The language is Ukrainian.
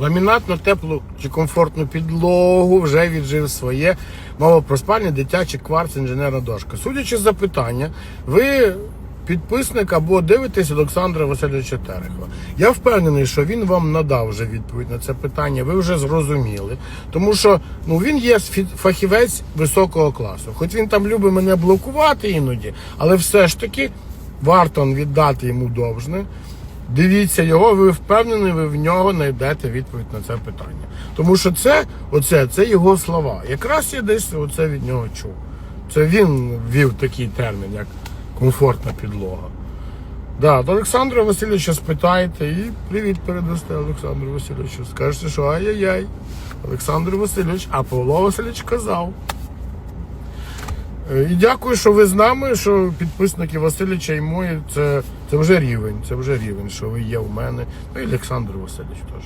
Ламінат на теплу чи комфортну підлогу вже віджив своє. Мова про спальні, дитячий кварц, інженерна дошка. Судячи з запитання, ви підписник або дивитесь Олександра Васильовича Терехова. Я впевнений, що він вам надав вже відповідь на це питання. Ви вже зрозуміли. Тому що ну він є фахівець високого класу. Хоч він там любить мене блокувати іноді, але все ж таки варто віддати йому довжне. Дивіться його, ви впевнені, ви в нього знайдете відповідь на це питання. Тому що це, оце, це його слова. Якраз я десь оце від нього чув. Це він ввів такий термін, як комфортна підлога. Да, до Олександра Васильовича спитайте і привіт передасте Олександру Васильовичу. Скажете, що ай-яй-яй. Олександр Васильович, а Павло Васильович казав. Е, І дякую, що ви з нами, що підписники Васильовича і мої, це, це вже рівень, це вже рівень, що ви є у мене. Ну і Олександр Васильович теж.